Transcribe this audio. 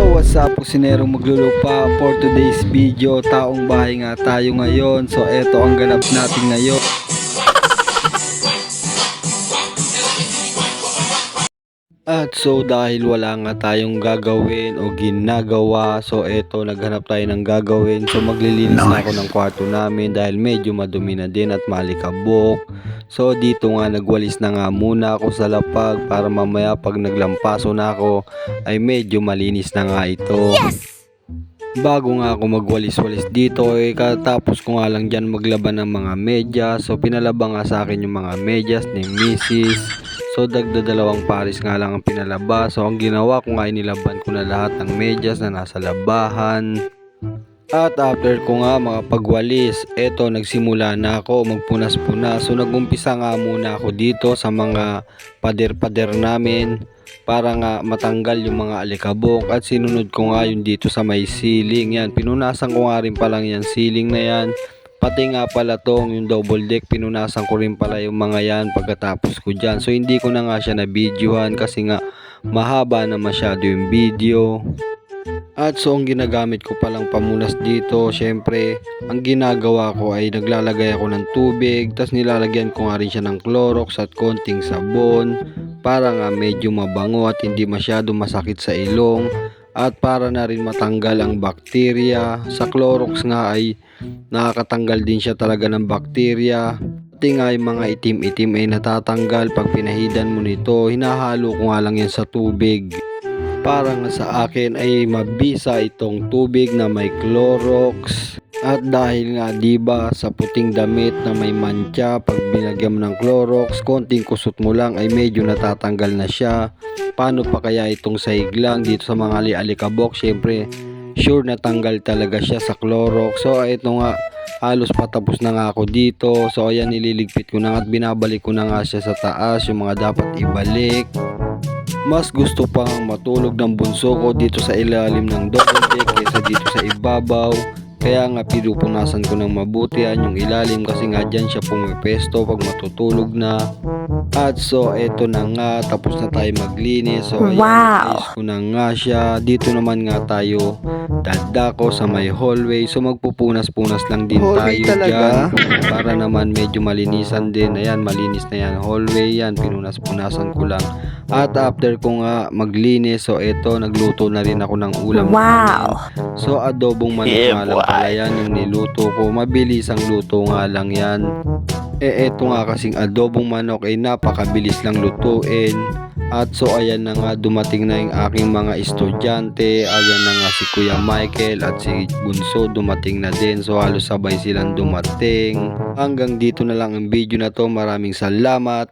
Yo, what's up? Kusinero maglulupa for today's video. Taong bahay nga tayo ngayon. So, eto ang ganap natin ngayon. At so dahil wala nga tayong gagawin o ginagawa, so eto naghanap tayo ng gagawin. So maglilinis na ako ng kwarto namin dahil medyo madumi na din at malikabok. So dito nga nagwalis na nga muna ako sa lapag para mamaya pag naglampaso na ako ay medyo malinis na nga ito. Bago nga ako magwalis-walis dito, eh, katapos ko nga lang dyan maglaban ng mga medyas. So, pinalaba nga sa akin yung mga medyas ni Mrs. So, dagdadalawang pares nga lang ang pinalaba. So, ang ginawa ko nga, inilaban ko na lahat ng medyas na nasa labahan. At after ko nga makapagwalis, eto nagsimula na ako magpunas-punas. So nagumpisa nga muna ako dito sa mga pader-pader namin para nga matanggal yung mga alikabok at sinunod ko nga yung dito sa may ceiling yan. Pinunasan ko nga rin palang yan ceiling na yan. Pati nga pala tong yung double deck, pinunasan ko rin pala yung mga yan pagkatapos ko dyan. So hindi ko na nga siya na videohan kasi nga mahaba na masyado yung video. At so ang ginagamit ko palang pamunas dito, syempre, ang ginagawa ko ay naglalagay ako ng tubig, tas nilalagyan ko nga rin siya ng Clorox at konting sabon para nga medyo mabango at hindi masyado masakit sa ilong at para na rin matanggal ang bakterya. Sa Clorox nga ay nakakatanggal din siya talaga ng bakterya. Pati nga yung mga itim-itim ay natatanggal pag pinahidan mo nito. Hinahalo ko nga lang yan sa tubig para nga sa akin ay mabisa itong tubig na may Clorox at dahil nga 'di ba sa puting damit na may mantsa pag binagyan mo ng Clorox konting kusot mo lang ay medyo natatanggal na siya paano pa kaya itong sahig lang dito sa mga ali-alikabok syempre sure na tanggal talaga siya sa Clorox so ito nga halos patapos na nga ako dito so ayan nililigpit ko na at binabalik ko na nga siya sa taas yung mga dapat ibalik mas gusto pang matulog ng bunso ko dito sa ilalim ng double deck kaysa dito sa ibabaw. Kaya nga pinupunasan ko ng mabuti yan yung ilalim kasi nga dyan siya pumipesto pag matutulog na. At so eto na nga tapos na tayo maglinis. So ayan, Wow! ko na nga siya. Dito naman nga tayo dadako sa may hallway. So magpupunas-punas lang din Hallway tayo talaga? dyan para naman medyo malinisan din. Ayan, malinis na yan. Hallway yan, pinunas-punasan ko lang. At after ko nga maglinis, so eto, nagluto na rin ako ng ulam. Wow! So adobong manok Yeah, nga lang pala yan yung niluto ko. Mabilis ang luto nga lang yan. Eh eto nga kasing adobong manok ay napakabilis lang lutuin. At so ayan na nga dumating na yung aking mga estudyante. Ayan na nga si Kuya Michael at si Bunso dumating na din. So halos sabay silang dumating. Hanggang dito na lang ang video na to. Maraming salamat.